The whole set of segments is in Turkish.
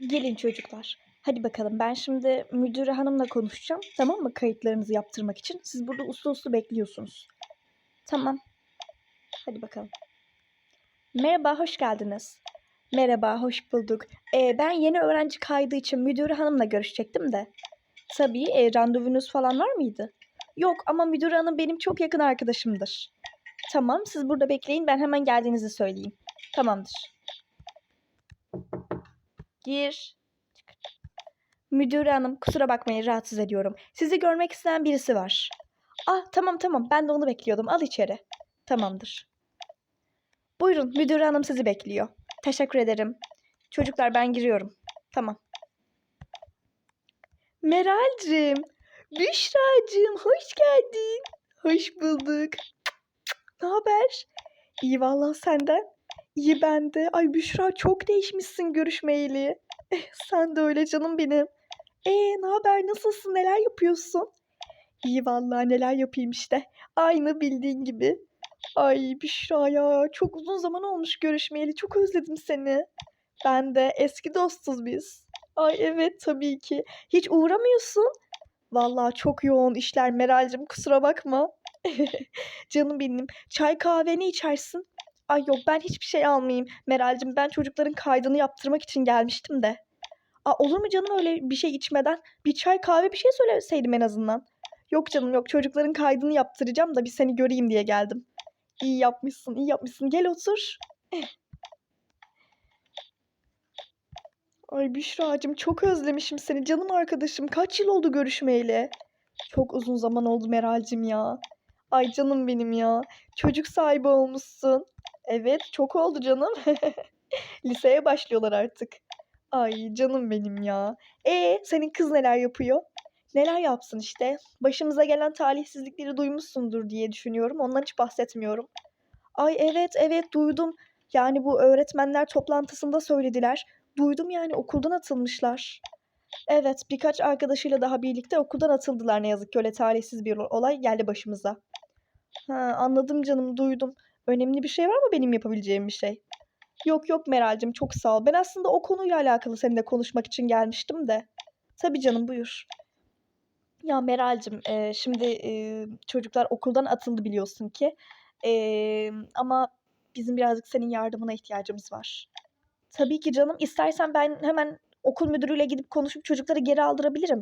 Gelin çocuklar. Hadi bakalım ben şimdi müdüre hanımla konuşacağım. Tamam mı? Kayıtlarınızı yaptırmak için. Siz burada uslu uslu bekliyorsunuz. Tamam. Hadi bakalım. Merhaba, hoş geldiniz. Merhaba, hoş bulduk. Ee, ben yeni öğrenci kaydı için müdüre hanımla görüşecektim de. Tabii, e, randevunuz falan var mıydı? Yok ama müdür hanım benim çok yakın arkadaşımdır. Tamam, siz burada bekleyin. Ben hemen geldiğinizi söyleyeyim. Tamamdır. Gir. Müdür hanım kusura bakmayın rahatsız ediyorum. Sizi görmek isteyen birisi var. Ah tamam tamam ben de onu bekliyordum. Al içeri. Tamamdır. Buyurun müdür hanım sizi bekliyor. Teşekkür ederim. Çocuklar ben giriyorum. Tamam. Meral'cim, Büşra'cığım hoş geldin. Hoş bulduk. Ne haber? İyi vallahi senden. İyi ben de. Ay Büşra çok değişmişsin görüşmeyeli. Eh, sen de öyle canım benim. Ee ne haber nasılsın neler yapıyorsun? İyi vallahi neler yapayım işte. Aynı bildiğin gibi. Ay Büşra ya çok uzun zaman olmuş görüşmeyeli. Çok özledim seni. Ben de eski dostuz biz. Ay evet tabii ki. Hiç uğramıyorsun. Vallahi çok yoğun işler Meral'cim kusura bakma. Canım benim. Çay kahve ne içersin? Ay yok ben hiçbir şey almayayım. Meral'cim ben çocukların kaydını yaptırmak için gelmiştim de. Aa, olur mu canım öyle bir şey içmeden? Bir çay kahve bir şey söyleseydim en azından. Yok canım yok çocukların kaydını yaptıracağım da bir seni göreyim diye geldim. İyi yapmışsın iyi yapmışsın gel otur. Eh. Ay Büşra'cığım çok özlemişim seni canım arkadaşım. Kaç yıl oldu görüşmeyeli? Çok uzun zaman oldu Meral'cim ya. Ay canım benim ya. Çocuk sahibi olmuşsun. Evet çok oldu canım. Liseye başlıyorlar artık. Ay canım benim ya. E senin kız neler yapıyor? Neler yapsın işte. Başımıza gelen talihsizlikleri duymuşsundur diye düşünüyorum. Ondan hiç bahsetmiyorum. Ay evet evet duydum. Yani bu öğretmenler toplantısında söylediler. Duydum yani okuldan atılmışlar. Evet birkaç arkadaşıyla daha birlikte okuldan atıldılar ne yazık ki öyle talihsiz bir olay geldi başımıza. Ha, anladım canım duydum. Önemli bir şey var mı benim yapabileceğim bir şey? Yok yok Meral'cim çok sağ ol. Ben aslında o konuyla alakalı seninle konuşmak için gelmiştim de. Tabii canım buyur. Ya Meral'cim e, şimdi e, çocuklar okuldan atıldı biliyorsun ki. E, ama bizim birazcık senin yardımına ihtiyacımız var. Tabii ki canım. İstersen ben hemen okul müdürüyle gidip konuşup çocukları geri aldırabilirim.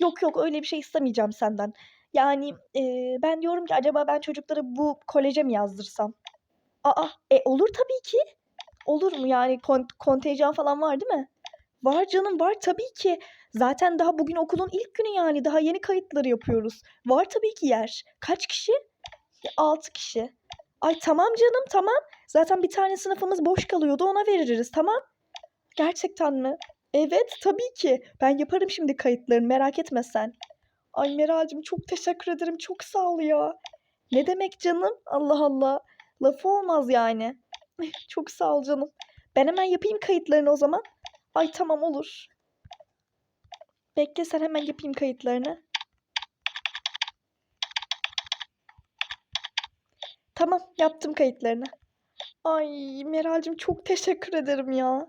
Yok yok öyle bir şey istemeyeceğim senden. Yani e, ben diyorum ki acaba ben çocukları bu koleje mi yazdırsam? Aa, e olur tabii ki. Olur mu yani kon- kontenjan falan var değil mi? Var canım var tabii ki. Zaten daha bugün okulun ilk günü yani daha yeni kayıtları yapıyoruz. Var tabii ki yer. Kaç kişi? 6 kişi. Ay tamam canım tamam. Zaten bir tane sınıfımız boş kalıyordu ona veririz tamam. Gerçekten mi? Evet tabii ki. Ben yaparım şimdi kayıtlarını merak etme sen. Ay Meral'cim çok teşekkür ederim. Çok sağ ol ya. Ne demek canım? Allah Allah. Lafı olmaz yani. Çok sağ ol canım. Ben hemen yapayım kayıtlarını o zaman. Ay tamam olur. Bekle sen hemen yapayım kayıtlarını. Tamam yaptım kayıtlarını. Ay Meral'cim çok teşekkür ederim ya.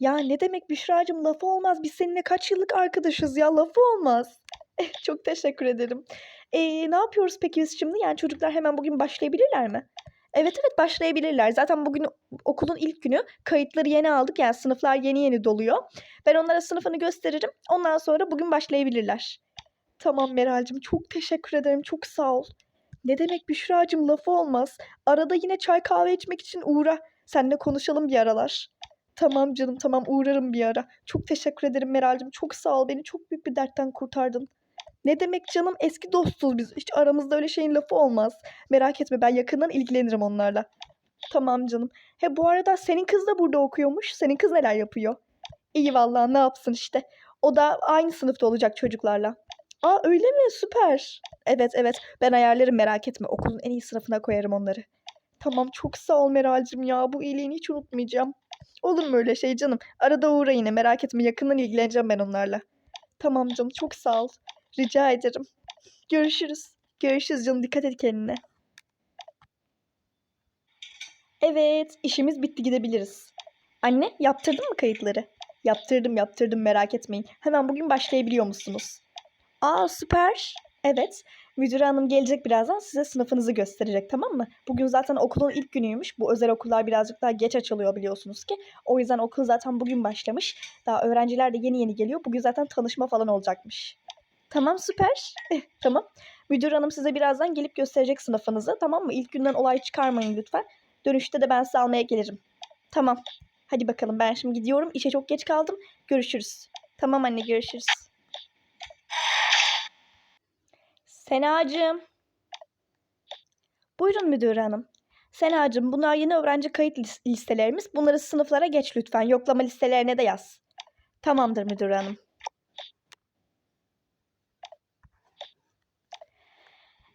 Ya ne demek Büşra'cığım lafı olmaz. Biz seninle kaç yıllık arkadaşız ya lafı olmaz. çok teşekkür ederim. Ee, ne yapıyoruz peki biz şimdi? Yani çocuklar hemen bugün başlayabilirler mi? Evet evet başlayabilirler. Zaten bugün okulun ilk günü kayıtları yeni aldık. Yani sınıflar yeni yeni doluyor. Ben onlara sınıfını gösteririm. Ondan sonra bugün başlayabilirler. Tamam Meral'cim çok teşekkür ederim. Çok sağ ol. Ne demek Büşra'cığım lafı olmaz. Arada yine çay kahve içmek için uğra. Seninle konuşalım bir aralar. Tamam canım tamam uğrarım bir ara. Çok teşekkür ederim Meral'cim. Çok sağ ol. Beni çok büyük bir dertten kurtardın. Ne demek canım eski dostuz biz. Hiç aramızda öyle şeyin lafı olmaz. Merak etme ben yakından ilgilenirim onlarla. Tamam canım. He bu arada senin kız da burada okuyormuş. Senin kız neler yapıyor? İyi vallahi ne yapsın işte. O da aynı sınıfta olacak çocuklarla. Aa öyle mi? Süper. Evet evet ben ayarlarım merak etme. Okulun en iyi sınıfına koyarım onları. Tamam çok sağ ol Meral'cim ya. Bu iyiliğini hiç unutmayacağım. Olur mu öyle şey canım? Arada uğra yine merak etme. Yakından ilgileneceğim ben onlarla. Tamam canım çok sağ ol. Rica ederim. Görüşürüz. Görüşürüz canım. Dikkat et kendine. Evet, işimiz bitti gidebiliriz. Anne, yaptırdın mı kayıtları? Yaptırdım yaptırdım merak etmeyin. Hemen bugün başlayabiliyor musunuz? Aa süper. Evet. Müdür hanım gelecek birazdan size sınıfınızı gösterecek tamam mı? Bugün zaten okulun ilk günüymüş. Bu özel okullar birazcık daha geç açılıyor biliyorsunuz ki. O yüzden okul zaten bugün başlamış. Daha öğrenciler de yeni yeni geliyor. Bugün zaten tanışma falan olacakmış. Tamam süper. Eh, tamam. Müdür hanım size birazdan gelip gösterecek sınıfınızı. Tamam mı? İlk günden olay çıkarmayın lütfen. Dönüşte de ben size almaya gelirim. Tamam. Hadi bakalım ben şimdi gidiyorum. İşe çok geç kaldım. Görüşürüz. Tamam anne görüşürüz. Senacığım. Buyurun müdür hanım. Senacığım bunlar yeni öğrenci kayıt lis- listelerimiz. Bunları sınıflara geç lütfen. Yoklama listelerine de yaz. Tamamdır müdür hanım.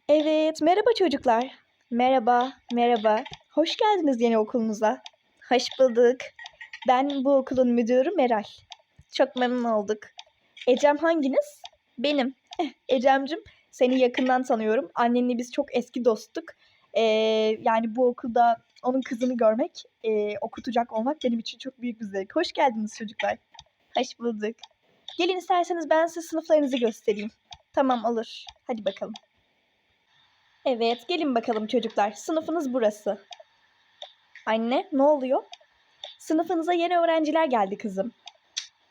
Evet, merhaba çocuklar. Merhaba, merhaba. Hoş geldiniz yeni okulunuza. Hoş bulduk. Ben bu okulun müdürü Meral. Çok memnun olduk. Ecem hanginiz? Benim. Eh, Ecem'cim seni yakından tanıyorum. Annenle biz çok eski dosttuk. Ee, yani bu okulda onun kızını görmek, e, okutacak olmak benim için çok büyük bir zevk. Hoş geldiniz çocuklar. Hoş bulduk. Gelin isterseniz ben size sınıflarınızı göstereyim. Tamam olur. Hadi bakalım. Evet, gelin bakalım çocuklar. Sınıfınız burası. Anne, ne oluyor? Sınıfınıza yeni öğrenciler geldi kızım.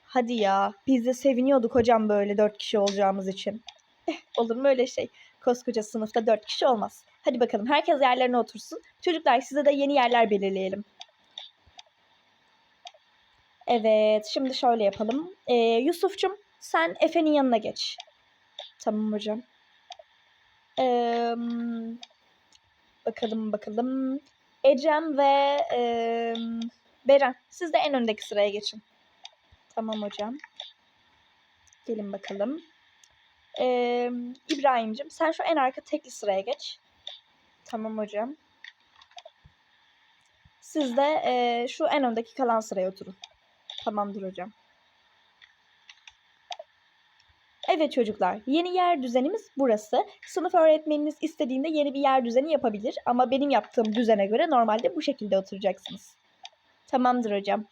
Hadi ya, biz de seviniyorduk hocam böyle dört kişi olacağımız için. Eh, olur mu öyle şey? Koskoca sınıfta dört kişi olmaz. Hadi bakalım herkes yerlerine otursun. Çocuklar size de yeni yerler belirleyelim. Evet, şimdi şöyle yapalım. Ee, Yusuf'cum sen Efe'nin yanına geç. Tamam hocam. Ee, bakalım bakalım. Ecem ve ee, Beren siz de en öndeki sıraya geçin. Tamam hocam. Gelin bakalım. Ee, İbrahim'cim sen şu en arka tekli sıraya geç. Tamam hocam. Siz de ee, şu en öndeki kalan sıraya oturun. Tamamdır hocam. Evet çocuklar, yeni yer düzenimiz burası. Sınıf öğretmeniniz istediğinde yeni bir yer düzeni yapabilir ama benim yaptığım düzene göre normalde bu şekilde oturacaksınız. Tamamdır hocam.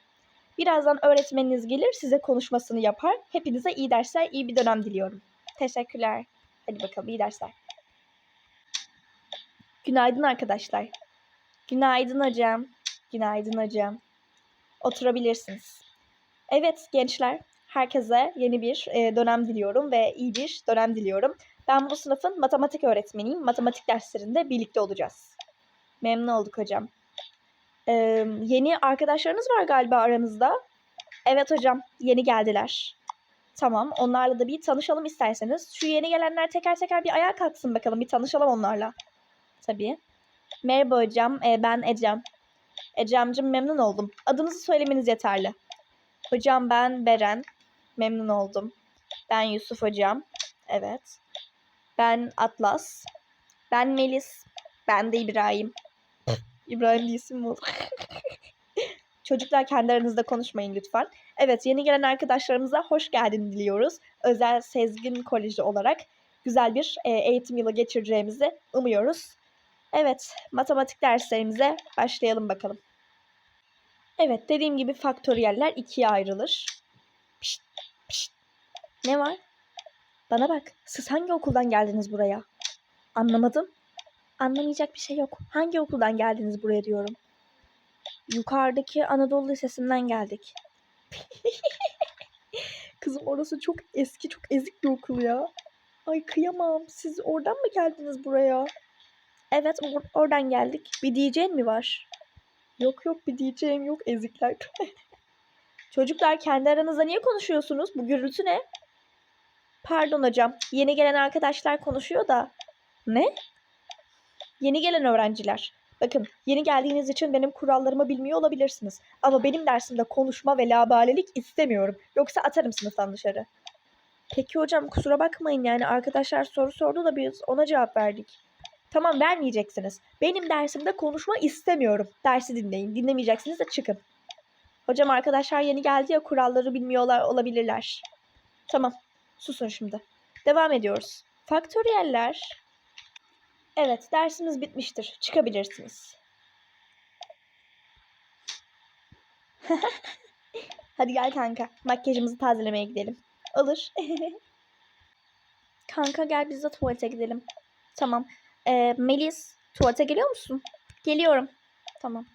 Birazdan öğretmeniniz gelir, size konuşmasını yapar. Hepinize iyi dersler, iyi bir dönem diliyorum. Teşekkürler. Hadi bakalım iyi dersler. Günaydın arkadaşlar. Günaydın hocam. Günaydın hocam. Oturabilirsiniz. Evet gençler, herkese yeni bir e, dönem diliyorum ve iyi bir dönem diliyorum. Ben bu sınıfın matematik öğretmeniyim. Matematik derslerinde birlikte olacağız. Memnun olduk hocam. Ee, yeni arkadaşlarınız var galiba aranızda. Evet hocam, yeni geldiler. Tamam, onlarla da bir tanışalım isterseniz. Şu yeni gelenler teker teker bir ayağa kalksın bakalım. Bir tanışalım onlarla. Tabii. Merhaba hocam, ee, ben Ecem. Ecem'cim memnun oldum. Adınızı söylemeniz yeterli. Hocam ben Beren. Memnun oldum. Ben Yusuf hocam. Evet. Ben Atlas. Ben Melis. Ben de İbrahim. İbrahim bir isim olur? Çocuklar kendi aranızda konuşmayın lütfen. Evet yeni gelen arkadaşlarımıza hoş geldin diliyoruz. Özel Sezgin Koleji olarak güzel bir e, eğitim yılı geçireceğimizi umuyoruz. Evet matematik derslerimize başlayalım bakalım. Evet dediğim gibi faktöriyeller ikiye ayrılır. Ne var? Bana bak siz hangi okuldan geldiniz buraya? Anlamadım. Anlamayacak bir şey yok. Hangi okuldan geldiniz buraya diyorum. Yukarıdaki Anadolu Lisesi'nden geldik. Kızım orası çok eski, çok ezik bir okul ya. Ay kıyamam. Siz oradan mı geldiniz buraya? Evet or- oradan geldik. Bir diyeceğin mi var? Yok yok bir diyeceğim yok ezikler. Çocuklar kendi aranızda niye konuşuyorsunuz? Bu gürültü ne? Pardon hocam. Yeni gelen arkadaşlar konuşuyor da. Ne? Yeni gelen öğrenciler. Bakın yeni geldiğiniz için benim kurallarımı bilmiyor olabilirsiniz. Ama benim dersimde konuşma ve labalelik istemiyorum. Yoksa atarım sınıftan dışarı. Peki hocam kusura bakmayın yani arkadaşlar soru sordu da biz ona cevap verdik. Tamam vermeyeceksiniz. Benim dersimde konuşma istemiyorum. Dersi dinleyin. Dinlemeyeceksiniz de çıkın. Hocam arkadaşlar yeni geldi ya kuralları bilmiyorlar olabilirler. Tamam. Susun şimdi. Devam ediyoruz. Faktöriyeller. Evet dersimiz bitmiştir. Çıkabilirsiniz. Hadi gel kanka. Makyajımızı tazelemeye gidelim. Olur. kanka gel biz de tuvalete gidelim. Tamam. Ee, Melis tuvalete geliyor musun? Geliyorum. Tamam.